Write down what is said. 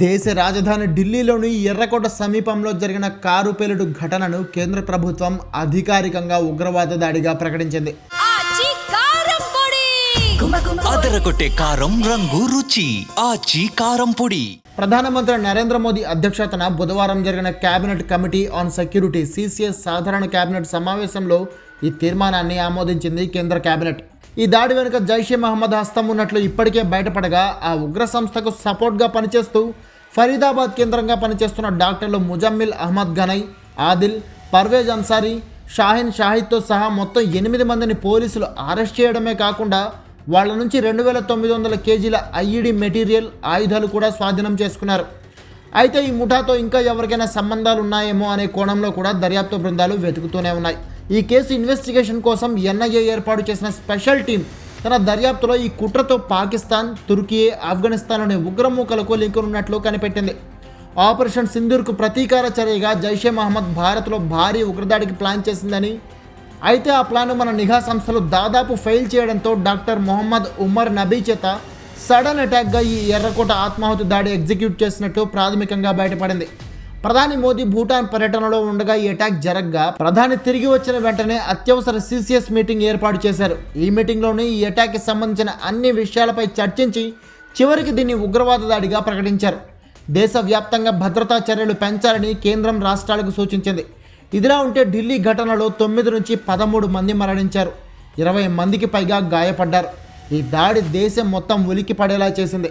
దేశ రాజధాని ఢిల్లీలోని ఎర్రకోట సమీపంలో జరిగిన కారు పేలుడు ఘటనను కేంద్ర ప్రభుత్వం అధికారికంగా ఉగ్రవాద దాడిగా ప్రకటించింది. కారం పొడి! అదరగొట్టే కారం రంగు రుచి ఆచి కారం పొడి. ప్రధానమంత్రి నరేంద్ర మోదీ అధ్యక్షతన బుధవారం జరిగిన cabinet committee on security CCS సాధారణ కేబినెట్ సమావేశంలో ఈ తీర్మానాన్ని ఆమోదించింది కేంద్ర కేబినెట్ ఈ దాడి వెనుక జైషే మహమ్మద్ హస్తం ఉన్నట్లు ఇప్పటికే బయటపడగా ఆ ఉగ్ర సంస్థకు సపోర్ట్గా పనిచేస్తూ ఫరీదాబాద్ కేంద్రంగా పనిచేస్తున్న డాక్టర్లు ముజమ్మిల్ అహ్మద్ గనై ఆదిల్ పర్వేజ్ అన్సారీ షాహిన్ షాహిద్తో సహా మొత్తం ఎనిమిది మందిని పోలీసులు అరెస్ట్ చేయడమే కాకుండా వాళ్ళ నుంచి రెండు వేల తొమ్మిది వందల కేజీల ఐఈడి మెటీరియల్ ఆయుధాలు కూడా స్వాధీనం చేసుకున్నారు. అయితే ఈ ముఠాతో ఇంకా ఎవరికైనా సంబంధాలు ఉన్నాయేమో అనే కోణంలో కూడా దర్యాప్తు బృందాలు వెతుకుతూనే ఉన్నాయి. ఈ కేసు ఇన్వెస్టిగేషన్ కోసం ఎన్ఐఏ ఏర్పాటు చేసిన స్పెషల్ టీం తన దర్యాప్తులో ఈ కుట్రతో పాకిస్తాన్ తుర్కీ ఆఫ్ఘనిస్తాన్ అనే ఉగ్రమూకలకు లింకులున్నట్లు కనిపెట్టింది. ఆపరేషన్ సింధూర్కు ప్రతీకార చర్యగా జైషే మహమ్మద్ భారత్లో భారీ ఉగ్రదాడికి ప్లాన్ చేసిందని అయితే ఆ ప్లాన్ మన నిఘా సంస్థలు దాదాపు ఫెయిల్ చేయడంతో డాక్టర్ మొహమ్మద్ ఉమర్ నబీ చేత సడన్ అటాక్గా ఈ ఎర్రకోట ఆత్మాహుతి దాడి ఎగ్జిక్యూట్ చేసినట్టు ప్రాథమికంగా బయటపడింది. ప్రధాని మోదీ భూటాన్ పర్యటనలో ఉండగా ఈ అటాక్ జరగగా ప్రధాని తిరిగి వచ్చిన వెంటనే అత్యవసర సిసిఎస్ మీటింగ్ ఏర్పాటు చేశారు. ఈ మీటింగ్లోనే ఈ అటాక్కి సంబంధించిన అన్ని విషయాలపై చర్చించి చివరికి దీన్ని ఉగ్రవాద దాడిగా ప్రకటించారు. దేశవ్యాప్తంగా భద్రతా చర్యలు పెంచాలని కేంద్రం రాష్ట్రాలకు సూచించింది. ఇదిలా ఉంటే ఢిల్లీ ఘటనలో తొమ్మిది నుంచి పదమూడు మంది మరణించారు. ఇరవై మందికి పైగా గాయపడ్డారు. ఈ దాడి దేశం మొత్తం ఉలికి పడేలా చేసింది.